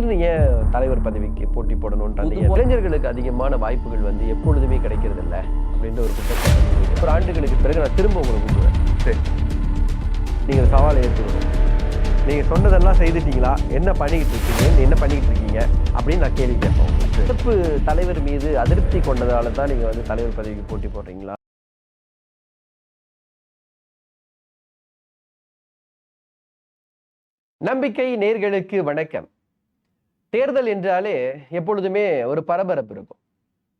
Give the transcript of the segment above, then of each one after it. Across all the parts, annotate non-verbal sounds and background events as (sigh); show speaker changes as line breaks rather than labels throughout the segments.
திடீர்னு ஏன் தலைவர் பதவிக்கு போட்டி போடணுன்றாங்க இளைஞர்களுக்கு அதிகமான வாய்ப்புகள் வந்து எப்பொழுதுமே கிடைக்கிறது இல்ல அப்படின்ற ஒரு குற்றச்சாட்டு. ஒரு ஆண்டுகளுக்கு பிறகு நான் திரும்ப உங்களை கூப்பிடுவேன்.
சரி.
நீங்க சவாலை ஏற்றுக்கணும் நீங்க சொன்னதெல்லாம் செய்துட்டீங்களா? என்ன பண்ணிக்கிட்டு இருக்கீங்க? என்ன பண்ணிக்கிட்டு இருக்கீங்க? அப்படின்னு நான் கேள்வி உங்களை. சிறப்பு தலைவர் மீது அதிருப்தி கொண்டதால தான் நீங்க வந்து தலைவர் பதவிக்கு போட்டி போடுறீங்களா? நம்பிக்கை நேர்களுக்கு வணக்கம். தேர்தல் என்றாலே எப்பொழுதுமே ஒரு பரபரப்பு இருக்கும்.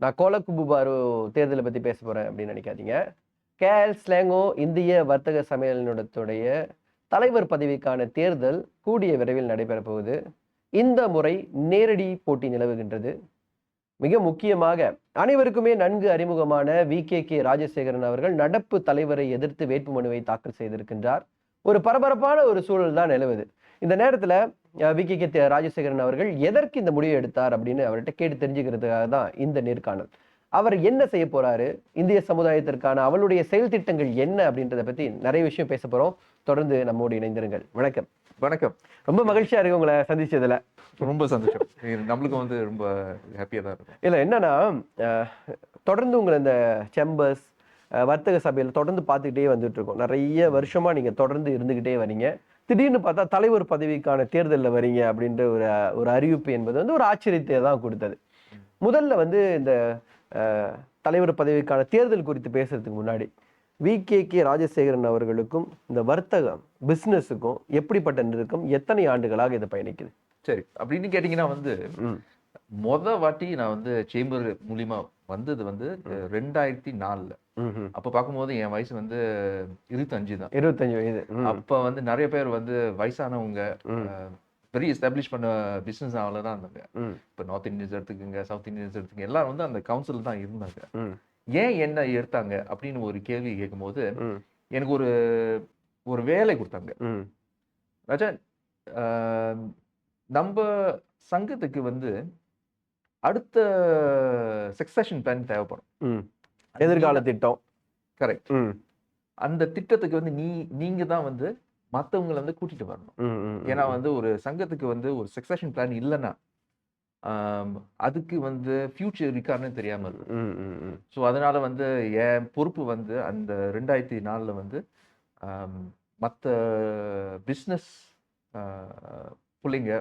நான் கோலக்குபுபாரு தேர்தலை பற்றி பேச போகிறேன் அப்படின்னு நினைக்காதீங்க. கேஎல் ஸ்லேங்கோ இந்திய வர்த்தக சம்மேளனத்துடைய தலைவர் பதவிக்கான தேர்தல் கூடிய விரைவில் நடைபெறப் போகுது. இந்த முறை நேரடி போட்டி நிலவுகின்றது. மிக முக்கியமாக அனைவருக்குமே நன்கு அறிமுகமான வி கே கே ராஜசேகரன் அவர்கள் நடப்பு தலைவரை எதிர்த்து வேட்புமனுவை தாக்கல் செய்திருக்கின்றார். ஒரு பரபரப்பான ஒரு சூழல் தான் நிலவுது. இந்த நேரத்தில் வி. கே. ராஜசேகரன் அவர்கள் எதற்கு இந்த முடிவை எடுத்தார் அப்படின்னு அவர்கிட்ட கேட்டு தெரிஞ்சுக்கிறதுக்காக தான் இந்த நேர்காணல். அவர் என்ன செய்ய போறாரு? இந்திய சமுதாயத்திற்கான அவளுடைய செயல் திட்டங்கள் என்ன அப்படின்றத பத்தி நிறைய விஷயம் பேச போறோம். தொடர்ந்து நம்மோடு இணைந்திருங்கள். வணக்கம்.
வணக்கம்.
ரொம்ப மகிழ்ச்சியா இருக்கு உங்களை சந்திச்சதுல.
ரொம்ப சந்தோஷம். இது நம்மளுக்கு வந்து ரொம்ப ஹாப்பியாக தான் இருக்கும்.
இல்ல என்னன்னா தொடர்ந்து உங்களை இந்த செம்பர்ஸ் வர்த்தக சபையில் தொடர்ந்து பார்த்துக்கிட்டே வந்துட்டு இருக்கோம். நிறைய வருஷமா நீங்க தொடர்ந்து இருந்துகிட்டே வரீங்க. திடீர்னு பார்த்தா தலைவர் பதவிக்கான தேர்தலில் வரீங்க அப்படின்ற ஒரு ஒரு அறிவிப்பு என்பது வந்து ஒரு ஆச்சரியத்தை தான் கொடுத்தது. முதல்ல வந்து இந்த தலைவர் பதவிக்கான தேர்தல் குறித்து பேசுறதுக்கு முன்னாடி வி. கே. கே. ராஜசேகரன் அவர்களுக்கும் இந்த வர்த்தகம் பிஸ்னஸுக்கும் எப்படிப்பட்ட நெருக்கம் எத்தனை ஆண்டுகளாக இது பயணிக்குது?
சரி அப்படின்னு கேட்டிங்கன்னா வந்து மொத வாட்டி நான் வந்து சேம்பர் மூலியமா வந்தது வந்து ரெண்டாயிரத்தி நாலுல. அப்போ பார்க்கும்போது என் வயசு வந்து இருபத்தஞ்சு தான்
இருபத்தஞ்சு வயது.
அப்போ வந்து நிறைய பேர் வந்து வயசானவங்க. பெரிய எஸ்டாப்ளிஷ் பண்ண பிஸ்னஸ் ஆகல தான் இருந்தாங்க. இப்போ நார்த் இந்தியன்ஸ் எடுத்துக்கோங்க சவுத் இந்தியன்ஸ் எடுத்துக்கங்க எல்லாரும் வந்து அந்த கவுன்சில் தான் இருந்தாங்க. ஏன் என்ன எடுத்தாங்க அப்படின்னு ஒரு கேள்வி கேட்கும்போது. எனக்கு ஒரு ஒரு வேலை கொடுத்தாங்க. ராஜா நம்ம சங்கத்துக்கு வந்து அடுத்த சக்சஷன் பிளான் தேவைப்படும்.
எதிர்கால திட்டம்
கரெக்ட். அந்த திட்டத்துக்கு வந்து நீ நீங்க தான் வந்து மத்தவங்களை வந்து கூட்டிட்டு வரணும் ஏன்னா. வந்து ஒரு சங்கத்துக்கு வந்து ஒரு சக்சஷன் பிளான் இல்லைன்னா அதுக்கு வந்து ஃபியூச்சர் இருக்கான்னு தெரியாம
ம்.
ஸோ அதனால வந்து என் பொறுப்பு வந்து அந்த ரெண்டாயிரத்தி நாலில் வந்து மற்ற பிஸ்னஸ் பிள்ளைங்க.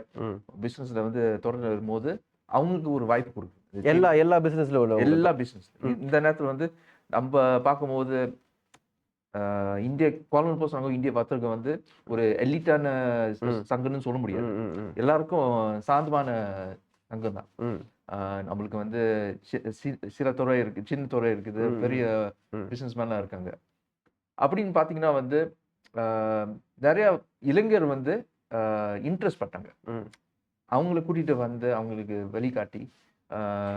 பிஸ்னஸில் வந்து தொடர்ந்து வரும்போது அவங்களுக்கு ஒரு வாய்ப்பு கொடுக்குது
எல்லா எல்லா பிசினஸ்ல உள்ள
எல்லா பிஸ்னஸ்
ம்.
இந்த நேரத்தில் வந்து நம்ம பார்க்கும்போது இந்திய கோலம்பூர் சங்கம் இந்திய வர்த்தகம் வந்து ஒரு எலிட்டான. சங்கம்னு சொல்ல முடியாது. எல்லாருக்கும் சாந்தமான சங்கம் தான் நம்மளுக்கு வந்து சில துறை இருக்கு சின்ன துறை இருக்குது. பெரிய
ம்.
பிஸ்னஸ் மேன்லாம் இருக்காங்க அப்படின்னு பார்த்தீங்கன்னா வந்து நிறைய இளைஞர் வந்து இன்ட்ரெஸ்ட் பட்டாங்க. அவங்கள கூட்டிட்டு வந்து அவங்களுக்கு வழிகாட்டி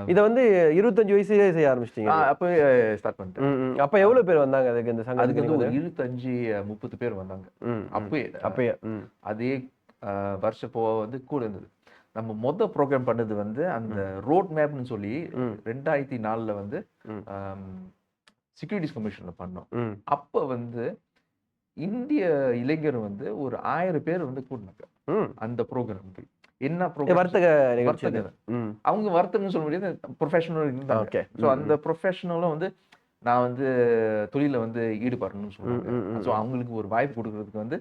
இத வந்து இருபத்தஞ்சு வயசுலயே செய்ய ஆரம்பிச்சிட்டீங்க
ஆஹ், அப்பவே ஸ்டார்ட் பண்ணிட்டேன்.
அப்ப எவ்வளவு பேர் வந்தாங்க அதுக்கு இந்த
அதுக்கு
சங்கத்துக்கு
வந்து இருபத்தஞ்சு முப்பது பேர் வந்தாங்க. அப்பயே
அப்பயே.
அதே வருஷம் போ வந்து கூட இருந்தது நம்ம மொத ப்ரோக்ராம் பண்ணது வந்து அந்த ரோட் மேப்னு சொல்லி. ரெண்டாயிரத்தி நாலுல வந்து. செக்யூரிட்டிஸ் கமிஷன்ல பண்ணோம். அப்ப வந்து இந்திய இளைஞர் வந்து ஒரு ஆயிரம் பேர் வந்து கூட்டினாங்க. அந்த ப்ரோக்ராமுக்கு என்ன
வர்த்தக நிகழ்ச்சி.
அவங்க வர்த்தகம்னு சொல்ல முடியாது ப்ரொஃபஷனல் இருந்தாங்க.
ஓகே
ஸோ அந்த ப்ரொஃபஷனலும் வந்து நான் வந்து தொழில வந்து ஈடுபடணும்னு
ம்.
ஸோ அவங்களுக்கு ஒரு வாய்ப்பு கொடுக்கறதுக்கு வந்து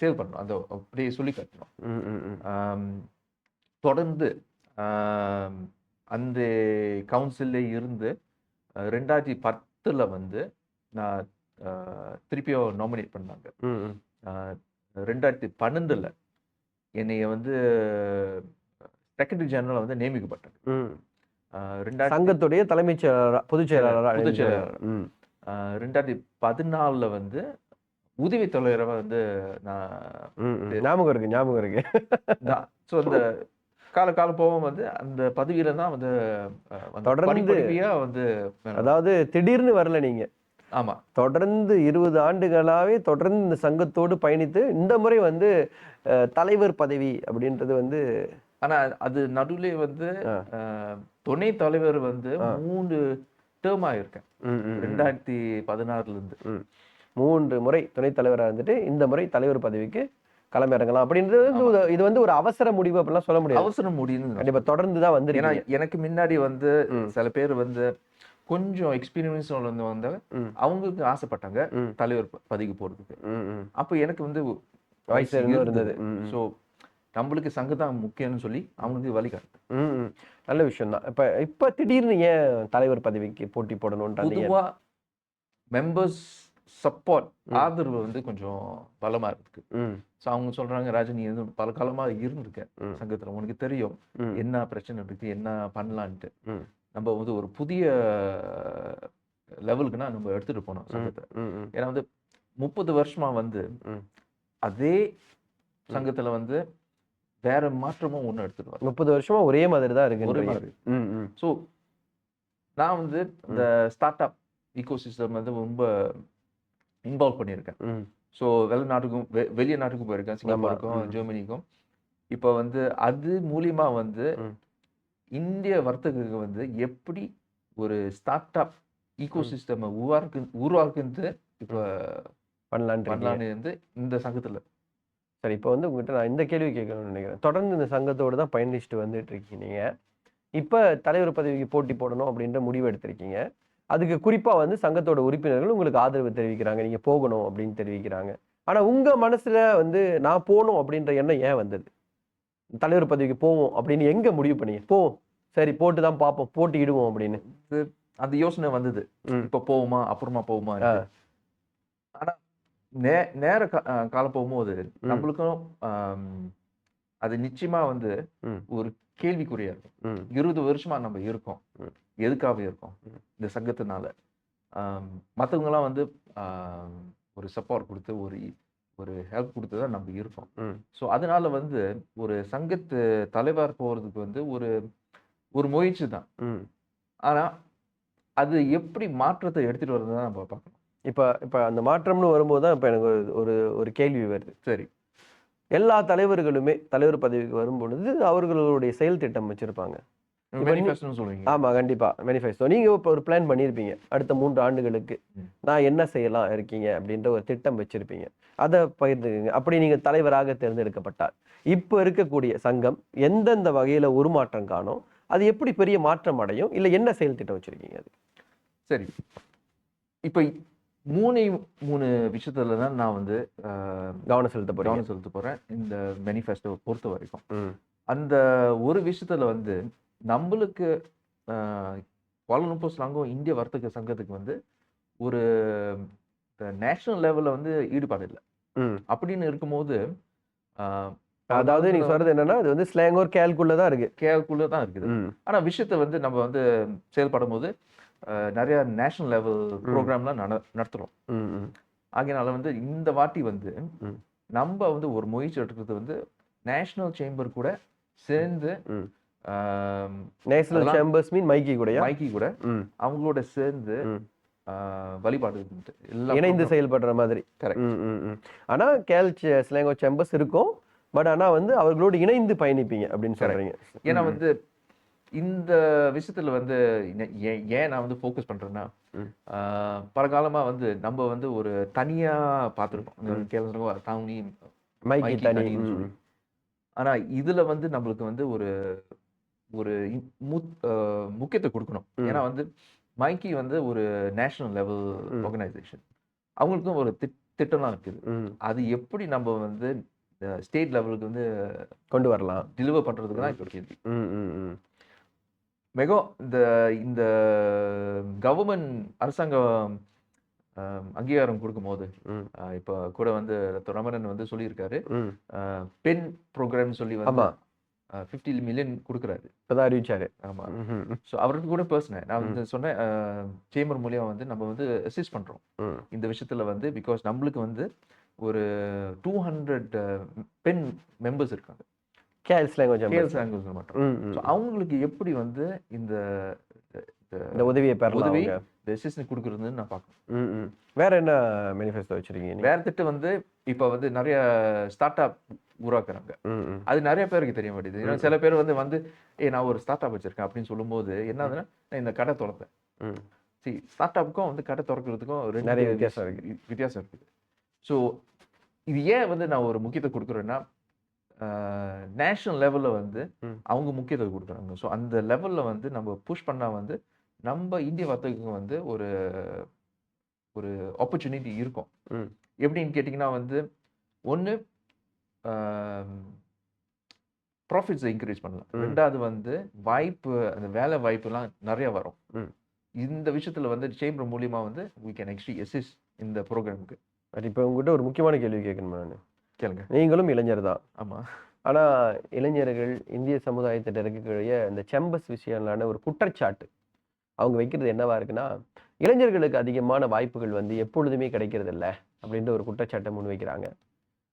சேவ் பண்ணணும். அதை அப்படியே சொல்லி காட்டணும். தொடர்ந்து அந்த கவுன்சில்ல இருந்து ரெண்டாயிரத்தி பத்துல வந்து நான் திருப்பியும் நாமினேட் பண்ணாங்க. ரெண்டாயிரத்தி பன்னெண்டுல என்னைய வந்து செக்ரட்டரி ஜெனரல் வந்து நியமிக்கப்பட்டாங்க
ம்.
அஹ், ரெண்டாயிரத்தி
சங்கத்துடைய தலைமைச் செயலாளரா பொதுச் செயலாளரா
பொதுச் செயலாளர். ரெண்டாயிரத்தி பதினாலுல வந்து உதவி தலைவராக வந்து நான்.
ஞாபகம் இருக்கு ஞாபகம் இருக்கு
ஸோ அந்த கால காலம் போகும் வந்து அந்த பதவியில தான் வந்து
தொடர்ந்து-
வந்து
அதாவது திடீர்னு வரல நீங்க
ஆமா
தொடர்ந்து இருபது ஆண்டுகளாவே தொடர்ந்து இந்த சங்கத்தோடு பயணித்து இந்த முறை வந்து தலைவர் பதவி அப்படின்றது வந்து
ஆனா அது நடுவுல வந்து துணை தலைவர் வந்து. மூணு டேர்ம் ஆயிருக்கேன். ரெண்டாயிரத்தி பதினாறுல இருந்து.
மூன்று முறை துணைத் தலைவராக இருந்துட்டு இந்த முறை தலைவர் பதவிக்கு களமிறங்கலாம் அப்படின்றது வந்து ஒரு- இது வந்து ஒரு அவசர முடிவு அப்படிலாம் சொல்ல முடியாது
அவசரம் முடியும்னு
கண்டிப்பா தொடர்ந்து தான்
ஏன்னா
வந்துருக்கீங்க
எனக்கு முன்னாடி வந்து. சில பேர் வந்து கொஞ்சம் எக்ஸ்பீரியன்ஸ் வந்து வந்தாங்க
ம்.
அவங்களுக்கு ஆசைப்பட்டாங்க. தலைவர் பதவிக்கு போறதுக்கு. அப்போ எனக்கு வந்து
வயசு இருந்தது.
ஸோ நம்மளுக்கு சங்கம் தான் முக்கியம்னு சொல்லி அவங்களுக்கு வழிகாட்டு.
நல்ல விஷயம் தான் இப்ப இப்ப திடீர்னு ஏன் தலைவர் பதவிக்கு போட்டி போடணும்ன்றாங்க
பொதுவா மெம்பர்ஸ் சப்போர்ட். ஆதரவு வந்து கொஞ்சம் பலமா இருக்கு ஸோ அவங்க சொல்றாங்க ராஜன் நீ எதுவும் பல காலமா இருந்திருக்க. சங்கத்துல உனக்கு தெரியும். என்ன பிரச்சனை இருக்கு என்ன பண்ணலான்ட்டு. நம்ம வந்து ஒரு புதிய லெவலுக்குனா நம்ம எடுத்துட்டு போனோம் சங்கத்தை. ஏன்னா வந்து முப்பது வருஷமா வந்து. அதே சங்கத்துல வந்து வேற மாற்றமும் ஒண்ணு எடுத்துட்டு
முப்பது வருஷமா ஒரே மாதிரி தான் இருக்கு
ஒரே மாதிரி. ஸோ நான் வந்து இந்த ஸ்டார்ட் அப் ஈகோ சிஸ்டம் வந்து ரொம்ப இன்வால்வ் பண்ணியிருக்கேன். ஸோ வெளிநாட்டுக்கும் வெளிய நாட்டுக்கும் போயிருக்கேன் சிங்கப்பூருக்கும். ஜெர்மனிக்கும். இப்போ வந்து அது மூலியமா வந்து. இந்திய வர்த்தகருக்கு வந்து எப்படி ஒரு ஸ்டார்ட் அப் ஈகோ சிஸ்டம் உருவாக்கு உருவாக்குறது இப்போ
பண்ணலான்னு இருக்கீங்க.
பண்ணலான்னு வந்து இந்த சங்கத்துல.
சரி இப்போ வந்து உங்ககிட்ட நான் இந்த கேள்வி கேட்கணும்னு நினைக்கிறேன். தொடர்ந்து இந்த சங்கத்தோடு தான் பயணிச்சுட்டு வந்துட்டு இருக்கீங்க இப்போ தலைவர் பதவிக்கு போட்டி போடணும் அப்படின்ற முடிவு எடுத்திருக்கீங்க. அதுக்கு குறிப்பா வந்து சங்கத்தோட உறுப்பினர்கள் உங்களுக்கு ஆதரவு தெரிவிக்கிறாங்க. நீங்க போகணும் அப்படின்னு தெரிவிக்கிறாங்க. ஆனா உங்க மனசுல வந்து நான் போகணும் அப்படின்ற எண்ணம் ஏன் வந்தது? தலைவர் பதவிக்கு போவோம் அப்படின்னு எங்க முடிவு பண்ணீங்க? போவோம் சரி போட்டு தான் பார்ப்போம். போட்டியிடுவோம் அப்படின்னு.
அந்த யோசனை வந்தது. இப்போ போவோமா? அப்புறமா போவோமா. ஆனா நே நேர காலம் போகும்போது நம்மளுக்கும் அது நிச்சயமா வந்து. ஒரு கேள்விக்குறியா இருக்கும். இருபது வருஷமா நம்ம இருக்கோம். எதுக்காக இருக்கோம். இந்த சங்கத்தினால. மற்றவங்கலாம் வந்து ஒரு சப்போர்ட் கொடுத்து ஒரு ஒரு ஹெல்ப் கொடுத்து தான் நம்ம இருக்கோம். ஸோ அதனால வந்து ஒரு சங்கத்து தலைவர் போறதுக்கு வந்து ஒரு ஒரு முயற்சி தான்.
ம்.
ஆனா அது எப்படி மாற்றத்தை எடுத்துட்டு வரது தான் நம்ம பார்க்கணும்.
இப்போ இப்போ அந்த மாற்றம்னு வரும்போது தான் இப்போ எனக்கு ஒரு- ஒரு ஒரு கேள்வி வருது.
சரி.
எல்லா தலைவர்களுமே தலைவர் பதவிக்கு வரும்பொழுது அவர்களுடைய செயல் திட்டம் வச்சிருப்பாங்க. ஆமா கண்டிப்பா. மேனிஃபெஸ்டோ நீங்க இப்போ ஒரு பிளான் பண்ணியிருப்பீங்க அடுத்த மூன்று ஆண்டுகளுக்கு. நான் என்ன செய்யலாம் இருக்கீங்க அப்படின்ற ஒரு திட்டம் வச்சிருப்பீங்க. அதை பகிர்ந்துக்குங்க. அப்படி நீங்க தலைவராக தேர்ந்தெடுக்கப்பட்டால் இப்போ இருக்கக்கூடிய சங்கம் எந்தெந்த வகையில உருமாற்றம் காணும்? அது எப்படி பெரிய மாற்றம் அடையும்? இல்ல என்ன செயல் திட்டம் வச்சிருக்கீங்க அது?
சரி. இப்போ மூணு மூணு விஷயத்துல தான் நான் வந்து
கவனம் செலுத்த போறீங்க.
கவனம் செலுத்த போறேன். இந்த மேனிஃபெஸ்டோ பொறுத்த வரைக்கும். அந்த ஒரு விஷயத்துல வந்து நம்மளுக்கு குவாலலும்பூர் சங்கம் இந்திய வர்த்தக சங்கத்துக்கு வந்து ஒரு நேஷனல் லெவல்ல வந்து ஈடுபாடு இல்லை. அப்படின்னு இருக்கும்போது
அதாவது நீங்க சொல்றது என்னன்னா அது வந்து ஸ்லேங்கோர் கேல்குள்ள தான் இருக்கு.
கேக்குள்ள தான் இருக்குது. ஆனா விஷயத்தை வந்து நம்ம வந்து செயல்படும் போது நிறைய நேஷனல் லெவல் ப்ரோக்ராம்லாம் நட நடத்துறோம். ஆகையினால வந்து இந்த வாட்டி வந்து. நம்ம வந்து ஒரு முயற்சி எடுக்கிறது வந்து நேஷனல் சேம்பர் கூட சேர்ந்து
நேஷனல் சேம்பர்ஸ் மீன் மைக்கி கூடயா
மைக்கி கூட அவங்களோட சேர்ந்து வழிபாடு
இணைந்து செயல்படுற மாதிரி
Correct.
ம், ம், ம். ஆனா கேல் ஸ்லேங்கோ சேம்பர்ஸ் இருக்கும் பட் ஆனா வந்து அவர்களோடு இணைந்து பயணிப்பீங்க அப்படின்னு. சொல்றீங்க
ஏன்னா வந்து இந்த விஷயத்துல வந்து ஏன் நான் வந்து ஃபோக்கஸ் பண்றேன்னா
ம்.
ஆஹ், பலகாலமா வந்து நம்ம வந்து ஒரு தனியா பார்த்துருக்கோம். கேள்வி தாவணி
மைக்கி தனி.
ஆனா இதுல வந்து நம்மளுக்கு வந்து ஒரு ஒரு முக்கியத்துவம் கொடுக்கணும். ஏன்னா வந்து மைக்கி வந்து ஒரு நேஷனல் லெவல். ஆர்கனைசேஷன் அவங்களுக்கும் ஒரு திட்- திட்டம்லாம் இருக்குது. அது எப்படி நம்ம வந்து ஸ்டேட் லெவலுக்கு வந்து
கொண்டு வரலாம்
டெலிவர் பண்றதுக்கு தான் இப்போ கேள்வி. மெகோ இந்த இந்த கவர்மெண்ட் அரசாங்கம் அங்கீகாரம் கொடுக்கும்போது இப்போ கூட வந்து ரமணன் வந்து சொல்லியிருக்காரு. பென் ப்ரோக்ராம் சொல்லி வந்து ஃபிஃப்டி மில்லியன் கொடுக்குறாரு.
இப்பதான் அறிவிச்சாரு.
ஆமா.
ம், ம்,
ஸோ அவருக்கு கூட பேசினேன் நான் வந்து சொன்னேன் சேம்பர் மூலியம் வந்து நம்ம வந்து அசிஸ்ட் பண்றோம்.
ம்.
இந்த விஷயத்துல வந்து பிகாஸ் நம்மளுக்கு வந்து ஒரு டூ ஹண்ட்ரட் பென் மெம்பர்ஸ் இருக்காங்க.
கேல் ஸ்லேங்கோ
கேஎல்
சேம்பர்ஸ்
சாங்கல்ஸ் மட்டும். ஸோ அவங்களுக்கு எப்படி வந்து இந்த
இந்த உதவியை பெறலாம்
உதவி. இந்த அசிஸ்டன் கொடுக்குறதுன்னு நான் பார்க்கணும்.
வேற என்ன மேனிஃபெஸ்டோ வச்சிருக்கீங்க?
வேற திட்டம் வந்து இப்போ வந்து நிறைய ஸ்டார்ட் அப் உருவாக்குறாங்க. அது நிறைய பேருக்கு தெரிய மாட்டேங்குது சில பேர் வந்து வந்து ஏ நான் ஒரு ஸ்டார்ட் அப் வச்சிருக்கேன் அப்படின்னு சொல்லும்போது என்ன ஆகுதுன்னா நான் இந்த கடை திறந்தேன். சரி ஸ்டார்ட் அப்புக்கும் வந்து கடை திறக்கிறதுக்கும் ரெண்டு
நிறைய வித்தியாசம் இருக்கு.
வித்தியாசம் இருக்குது ஸோ இது ஏன் வந்து நான் ஒரு முக்கியத்துவம் கொடுக்குறேன்னா நேஷனல் லெவலில் வந்து. அவங்க முக்கியத்துவம் கொடுக்குறாங்க ஸோ அந்த லெவலில் வந்து நம்ம புஷ் பண்ணால் வந்து நம்ம இந்திய வர்த்தகம் வந்து ஒரு ஒரு ஆப்பர்ச்சுனிட்டி இருக்கும்.
ம்.
எப்படின்னு கேட்டிங்கன்னா வந்து ஒன்று ப்ராஃபிட்ஸை இன்க்ரீஸ் பண்ணலாம். ரெண்டாவது வந்து வாய்ப்பு அந்த வேலை வாய்ப்புலாம் நிறைய வரும்.
ம்.
இந்த விஷயத்துல வந்து சேம்பர் மூலியமா வந்து we can actually assist இந்த ப்ரோக்ராமுக்கு
இப்போ உங்ககிட்ட ஒரு முக்கியமான கேள்வி கேட்கணும் நான்?
கேளுங்க.
நீங்களும் இளைஞர் தான்.
ஆமா.
ஆனா இளைஞர்கள் இந்திய சமுதாயத்திட்ட இருக்கக்கூடிய இந்த செம்பஸ் விஷயம்லான ஒரு குற்றச்சாட்டு அவங்க வைக்கிறது என்னவா இருக்குன்னா இளைஞர்களுக்கு அதிகமான வாய்ப்புகள் வந்து எப்பொழுதுமே கிடைக்கிறது இல்ல அப்படின்ற ஒரு குற்றச்சாட்டை முன்வைக்கிறாங்க.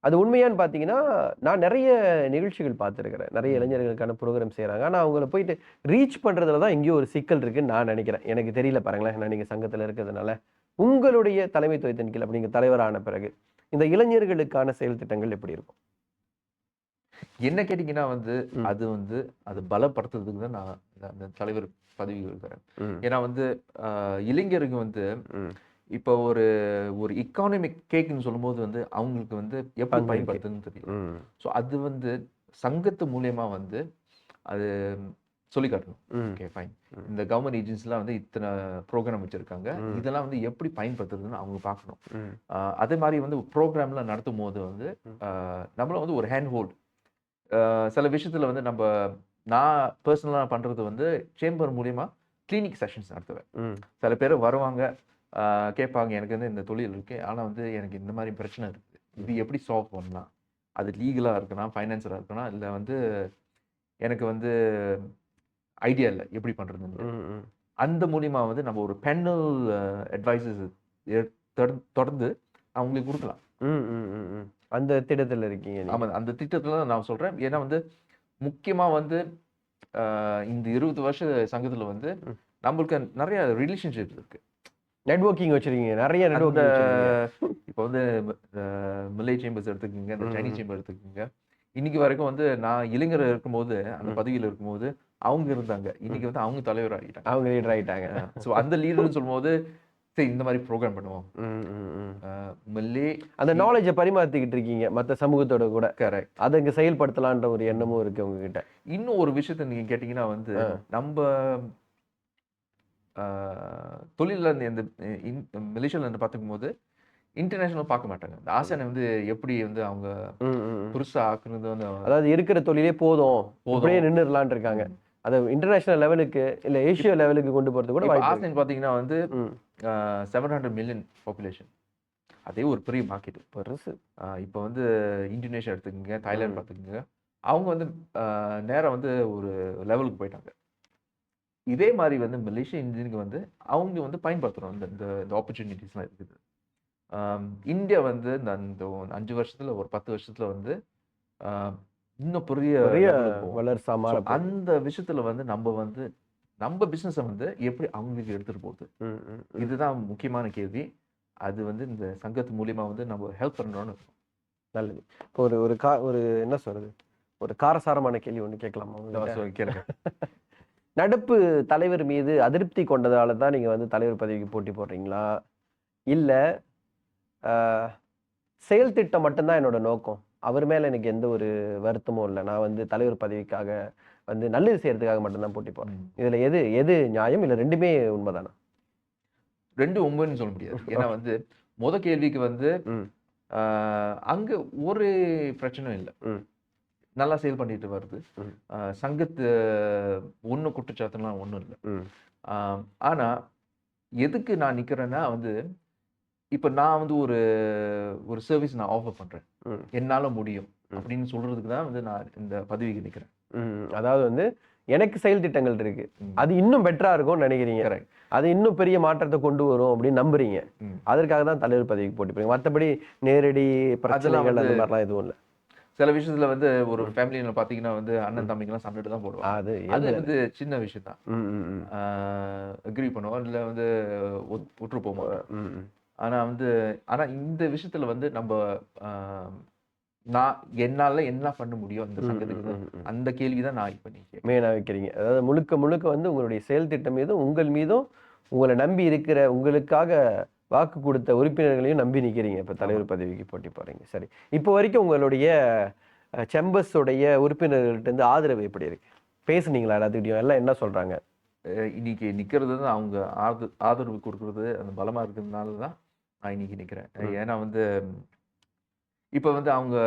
அது உண்மையான்னு பார்த்தீங்கன்னா நான் நிறைய நிகழ்ச்சிகள் பார்த்துருக்கிறேன். நிறைய. இளைஞர்களுக்கான ப்ரோக்ராம் செய்கிறாங்க ஆனால் அவங்கள போயிட்டு ரீச் பண்ணுறதுல தான் எங்கேயோ ஒரு சிக்கல் இருக்குன்னு நான் நினைக்கிறேன். எனக்கு தெரியல பாருங்களேன் நான் நீங்கள் சங்கத்தில் இருக்கிறதுனால. உங்களுடைய தலைமைத்துவத்தின் கீழ் அப்படி நீங்கள் தலைவரான பிறகு இந்த இளைஞர்களுக்கான செயல் திட்டங்கள் எப்படி இருக்கும்?
என்ன கேட்டிங்கன்னா வந்து. அது வந்து அது பலப்படுத்துறதுக்கு தான் நான் அந்த தலைவர் பதவி
ம்,
ஏன்னா வந்து இளைஞருக்கு வந்து இப்போ ஒரு ஒரு இக்கானமிக் கேக்குன்னு சொல்லும்போது வந்து அவங்களுக்கு வந்து எப்படி. பயன்படுத்துன்னு தெரியும் ஸோ அது வந்து சங்கத்து மூலியமா வந்து அது சொல்லி காட்டணும். Okay fine. இந்த கவர்மெண்ட் ஏஜென்சிலாம் வந்து இத்தனை ப்ரோக்ராம் வச்சிருக்காங்க. இதெல்லாம் வந்து எப்படி பயன்படுத்துறதுன்னு அவங்க பார்க்கணும். அதே மாதிரி வந்து ப்ரோக்ராம்லாம் நடத்தும் போது வந்து நம்மள வந்து ஒரு ஹேண்ட் ஹோல்ட் சில விஷயத்துல வந்து நம்ம நான் பர்சனலாக பண்றது வந்து சேம்பர் மூலியமா கிளினிக் செஷன்ஸ் நடத்துவேன்.
ம்,
சில பேர் வருவாங்க கேட்பாங்க எனக்கு வந்து இந்த தொழில் இருக்கு. ஆனா வந்து எனக்கு இந்த மாதிரி பிரச்சனை இருக்கு. இது எப்படி சால்வ் பண்ணலாம்? அது லீகலா இருக்கலாம் ஃபைனான்ஸியலாக இருக்கலாம் இல்லை வந்து எனக்கு வந்து ஐடியா இல்லை எப்படி
ம்.
அந்த மூலியமா வந்து நம்ம ஒரு பென்னல் அட்வைசஸ் தொடர்ந்து அவங்களுக்கு கொடுக்கலாம்.
அந்த திட்டத்துல இருக்கீங்க நீங்க.
ஆமா அந்த திட்டத்துல நான் சொல்றேன். ஏன்னா வந்து முக்கியமா வந்து இந்த இருபது வருஷ சங்கத்துல வந்து. நம்மளுக்கு நிறைய ரிலேஷன்ஷிப் இருக்கு.
நெட்வொர்க்கிங் வச்சிருக்கீங்க நிறைய வச்சிருக்கீங்க.
இப்போ வந்து மில்லை சேம்பர்ஸ் எடுத்துக்கோங்க இந்த சைனீஸ். சேம்பர் எடுத்துக்கோங்க. இன்னைக்கு வரைக்கும் வந்து நான் இளைஞர் இருக்கும்போது அந்த. பதவியில் இருக்கும்போது அவங்க இருந்தாங்க. இன்னைக்கு வந்து அவங்க தலைவர் ஆகிட்டாங்க.
அவங்க லீடர் ஆயிட்டாங்க
ஸோ அந்த லீடர்னு சொல்லும்போது சரி இந்த மாதிரி ப்ரோக்ராம் பண்ணுவோம். மில்லே
அந்த நாலேஜை பரிமாத்திக்கிட்டு இருக்கீங்க மத்த சமூகத்தோட கூட
கரெக்ட்
அதை இங்க செயல்படுத்தலான்ற ஒரு எண்ணமும் இருக்கு உங்ககிட்ட
இன்னும் ஒரு விஷயத்த நீங்க கேட்டீங்கன்னா வந்து. நம்ம தொழில்ல இருந்து இந்த மலேசியால இருந்து பார்த்துக்கும் போது இன்டர்நேஷனல் பார்க்க மாட்டாங்க இந்த ஆசியானை வந்து எப்படி வந்து அவங்க
ம், ம், ம்.
புதுசா ஆக்குறது வந்து
அதாவது இருக்கிற தொழிலே போதும்
போதும்.
நின்றுடலான் இருக்காங்க அதை இன்டர்நேஷனல் லெவலுக்கு இல்ல ஏசியா லெவலுக்கு கொண்டு போறது கூட.
ஆசியன் பாத்தீங்கன்னா வந்து. செவன் ஹண்ட்ரட் மில்லியன் பாப்புலேஷன் அதே ஒரு பெரிய மார்க்கெட்
பெருசு.
இப்போ வந்து இந்தோனேஷியா எடுத்துக்கோங்க தாய்லாந்து. பார்த்துக்கோங்க. அவங்க வந்து ஆஹ், நேரா வந்து ஒரு லெவலுக்கு போயிட்டாங்க. இதே மாதிரி வந்து மலேசியா இந்தியனுக்கு வந்து அவங்க வந்து பயன்படுத்துறோம். இந்த இந்த ஆப்பர்ச்சுனிட்டிஸ்லாம் இருக்குது. இந்தியா வந்து இந்த அந்த அஞ்சு வருஷத்துல ஒரு பத்து வருஷத்துல வந்து இன்னும் பெரிய
பெரிய. வளர்ச்சா
அந்த விஷயத்துல வந்து நம்ம வந்து நம்ம பிசினஸை வந்து எப்படி அவங்களுக்கு எடுத்துட்டு போகுது. இதுதான் முக்கியமான கேள்வி. அது வந்து இந்த சங்கத்து மூலியமா வந்து நம்ம ஹெல்ப் பண்றோம்னு
நல்லது. இப்போ ஒரு ஒரு கா ஒரு என்ன சொல்றது? ஒரு காரசாரமான கேள்வி ஒண்ணு கேட்கலாமா
கேளுங்க. (laughs)
நடப்பு தலைவர் மீது அதிருப்தி கொண்டதால தான் நீங்க வந்து தலைவர் பதவிக்கு போட்டி போடுறீங்களா? இல்ல செயல் திட்டம் மட்டும்தான் என்னோட நோக்கம். அவர் மேல எனக்கு எந்த ஒரு வருத்தமும் இல்லை. நான் வந்து தலைவர் பதவிக்காக வந்து நல்லது செய்யறதுக்காக மட்டும்தான் போட்டி போடுறேன்
ம்.
இதுல எது எது நியாயம்? இல்ல ரெண்டுமே உண்மைதானா?
ரெண்டு உண்மைன்னு சொல்ல முடியாது. (laughs) ஏன்னா வந்து முத கேள்விக்கு வந்து அங்க ஒரு பிரச்சனையும் இல்லை. நல்லா சேல் பண்ணிட்டு வருது. சங்கத்து ஒண்ணு குற்றச்சாட்டுலாம் ஒண்ணும் இல்லை.
ம்.
ஆம், ஆனா எதுக்கு நான் நிக்கிறேன்னா வந்து இப்ப நான் வந்து ஒரு ஒரு சர்வீஸ் நான் ஆஃபர் பண்றேன்.
ம்.
என்னால முடியும். அப்படின்னு சொல்றதுக்கு தான் வந்து நான் இந்த பதவிக்கு நிக்கிறேன்.
ம், அதாவது வந்து எனக்கு செயல் திட்டங்கள் இருக்கு. அது இன்னும் பெட்டரா இருக்கும்னு நினைக்கிறீங்க. அது இன்னும் பெரிய மாற்றத்தை கொண்டு வரும் அப்படின்னு நம்புறீங்க. அதற்காக தான் தலைவர் பதவிக்கு போட்டி போறீங்க மற்றபடி நேரடி பிரச்சனைகள் அந்த மாதிரிலாம் எதுவும் இல்லை.
சில விஷயத்துல வந்து ஒரு ஃபேமிலியில பாத்தீங்கன்னா வந்து அண்ணன் தம்பிங்கெல்லாம் சண்டைட்டு தான் போடுவாங்க.
அது
அது வந்து சின்ன விஷயம் தான். அக்ரி பண்ணுவோம். இல்ல வந்து ஒற்று போக மாட்டோம்
ம், ம்.
ஆனா வந்து ஆனா இந்த விஷயத்துல வந்து நம்ம நான் என்னால என்ன பண்ண முடியும் இந்த
ம்,
சங்கத்துக்கு. அந்த கேள்வி தான் நான் இப்ப நீங்க
மெயினா வைக்கிறீங்க. அதாவது முழுக்க முழுக்க வந்து உங்களுடைய செயல் திட்டம் மீதும் உங்கள் மீதும் உங்களை நம்பி இருக்கிற உங்களுக்காக வாக்கு கொடுத்த உறுப்பினர்களையும் நம்பி நிக்கிறீங்க. இப்ப தலைவர் பதவிக்கு போட்டி போறீங்க சரி. இப்போ வரைக்கும் உங்களுடைய அஹ், செம்பஸ் உடைய உறுப்பினர்கள்ட்ட இருந்து ஆதரவு எப்படி இருக்கு? பேசுனீங்களா? எல்லாத்துக்கிட்டையும் எல்லாம் என்ன சொல்றாங்க?
அஹ் இன்னைக்கு நிக்கிறது தான் அவங்க ஆது ஆதரவு கொடுக்கறது அந்த பலமா இருக்கிறதுனால தான் நான் இன்னைக்கு நிக்கிறேன்.
ம்.
ஏன்னா வந்து இப்போ வந்து அவங்க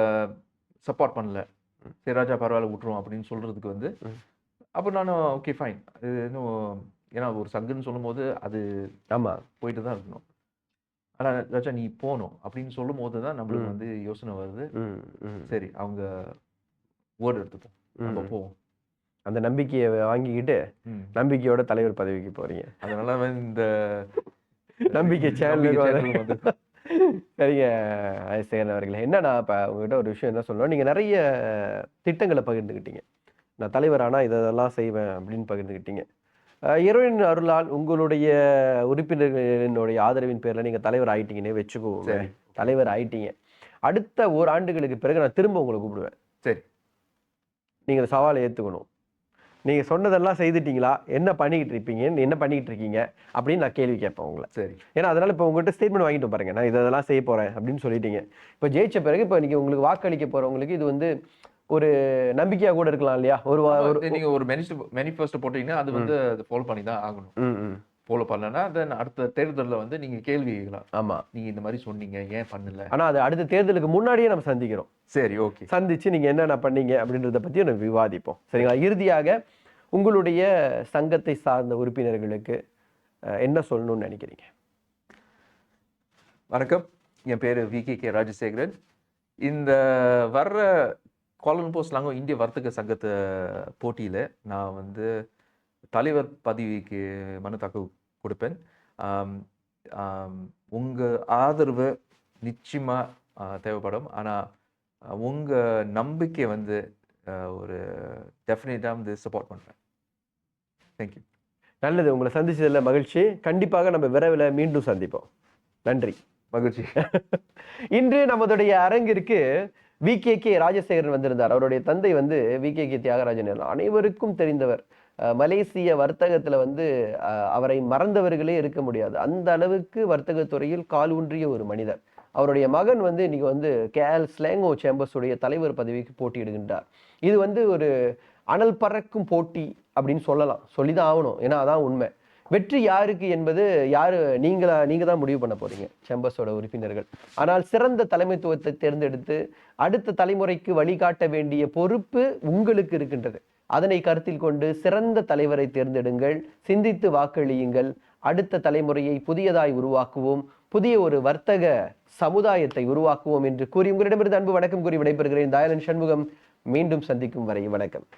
சப்போர்ட் பண்ணல. சரி ராஜா பரவாயில்ல விட்டுருவோம் அப்படின்னு சொல்றதுக்கு வந்து. அப்போ நானும் ஓகே ஃபைன் இது இன்னும் ஏன்னா ஒரு சங்குன்னு சொல்லும்போது அது
ஆமா.
போயிட்டு தான் இருக்கணும். ஆனா ராஜா நீ போகணும் அப்படின்னு சொல்லும் போது தான் நம்மளுக்கு. வந்து யோசனை வருது. சரி அவங்க வேர்டு எடுத்துப்போம். நம்ம. போவோம்.
அந்த நம்பிக்கையை வாங்கிக்கிட்டு. நம்பிக்கையோட தலைவர் பதவிக்கு போறீங்க.
அதனால வந்து இந்த
நம்பிக்கை வந்து சரிங்க ராஜசேகரன் அவர்களே. என்னன்னா இப்போ உங்ககிட்ட ஒரு விஷயம் என்ன சொல்லணும்? நீங்கள் நிறைய திட்டங்களை பகிர்ந்துக்கிட்டீங்க நான் தலைவர் ஆனால் இதெல்லாம் செய்வேன் அப்படின்னு பகிர்ந்துக்கிட்டீங்க இறைவனின் அருளால் உங்களுடைய உறுப்பினர்களினுடைய ஆதரவின் பேரில் நீங்கள் தலைவர் ஆயிட்டீங்கன்னே வச்சுக்குவோம்
சரி.
தலைவர் ஆயிட்டீங்க. அடுத்த ஓர் ஆண்டுகளுக்கு பிறகு நான் திரும்ப உங்களை கூப்பிடுவேன்.
சரி.
நீங்கள் சவாலை ஏற்றுக்கணும் நீங்கள் சொன்னதெல்லாம் செய்துட்டீங்களா? என்ன பண்ணிக்கிட்டு இருப்பீங்க? என்ன பண்ணிக்கிட்டு இருக்கீங்க? அப்படின்னு நான் கேள்வி கேட்பேன் உங்களை.
சரி.
ஏன்னா அதனால இப்போ உங்ககிட்ட ஸ்டேட்மெண்ட் வாங்கிட்டு பாருங்க. நான் இதெல்லாம் செய்ய போறேன் அப்படின்னு சொல்லிட்டீங்க. இப்போ ஜெயிச்ச பிறகு இப்போ இன்னைக்கு உங்களுக்கு வாக்களிக்க போறவங்களுக்கு இது வந்து ஒரு நம்பிக்கையா கூட இருக்கலாம் இல்லையா? ஒரு வா- ஒரு
மேனிஃபெஸ்டோ போட்டீங்கன்னா அது வந்து அதை ஃபாலோ பண்ணி தான் ஆகணும்.
ம், ம்.
ஃபாலோ பண்ணலன்னா தென் அடுத்த தேர்தல்ல வந்து நீங்க கேள்வி கேட்கலாம்.
ஆமா.
நீங்க இந்த மாதிரி சொன்னீங்க ஏன் பண்ணல?
ஆனா அது அடுத்த தேர்தலுக்கு முன்னாடியே நம்ம சந்திக்கிறோம்.
சரி ஓகே.
சந்திச்சு நீங்க என்னென்ன பண்ணீங்க அப்படின்றத பத்தி நம்ம விவாதிப்போம். சரிங்களா? இறுதியாக உங்களுடைய சங்கத்தை சார்ந்த உறுப்பினர்களுக்கு என்ன சொல்லணும்னு நினைக்கிறீங்க?
வணக்கம். என் பேரு வி கே கே ராஜசேகரன். இந்த வர்ற கோலம்போ ஸ்லாங்கோ இந்திய வர்த்தக சங்கத்தை போட்டியில நான் வந்து தலைவர் பதவிக்கு மனு தாக்கல் கொடுப்பேன். ஆம், ஆம், உங்க ஆதரவு நிச்சயமா ஆ, தேவைப்படும். ஆனா ஆ, உங்க நம்பிக்கை வந்து ஒரு டெஃபினட்டாக வந்து சப்போர்ட் பண்றேன். தேங்க்யூ
நல்லது. உங்களை சந்திச்சதுல மகிழ்ச்சி. கண்டிப்பாக நம்ம விரைவில் மீண்டும் சந்திப்போம். நன்றி.
மகிழ்ச்சி. (laughs)
இன்று நமதுடைய அரங்கிற்கு வி கே கே ராஜசேகரன் வந்திருந்தார். அவருடைய தந்தை வந்து வி கே கே தியாகராஜன். அனைவருக்கும் தெரிந்தவர். மலேசிய வர்த்தகத்தில் வந்து அவரை மறந்தவர்களே இருக்க முடியாது. அந்த அளவுக்கு வர்த்தகத்துறையில் கால் ஊன்றிய ஒரு மனிதர். அவருடைய மகன் வந்து இன்னைக்கு வந்து கேஎல் ஸ்லேங்கோ சேம்பர்ஸுடைய தலைவர் பதவிக்கு போட்டியிடுகின்றார். இது வந்து ஒரு அனல் பறக்கும் போட்டி அப்படின்னு சொல்லலாம். சொல்லிதான் ஆகணும். ஏன்னா அதான் உண்மை. வெற்றி யாருக்கு என்பது யார் நீங்களா நீங்க தான் முடிவு பண்ண போறீங்க செம்பஸோட உறுப்பினர்கள். ஆனால் சிறந்த தலைமைத்துவத்தை தேர்ந்தெடுத்து அடுத்த தலைமுறைக்கு வழிகாட்ட வேண்டிய பொறுப்பு உங்களுக்கு இருக்கின்றது. அதனை கருத்தில் கொண்டு சிறந்த தலைவரை தேர்ந்தெடுங்கள் சிந்தித்து வாக்களியுங்கள் அடுத்த தலைமுறையை புதியதாய் உருவாக்குவோம் புதிய ஒரு வர்த்தக சமுதாயத்தை உருவாக்குவோம் என்று கூறி உங்களிடமிருந்து அன்பு வணக்கம் கூறி விடைபெறுகிறேன். தயாளன் சண்முகம் மீண்டும் சந்திக்கும் வரை வணக்கம்.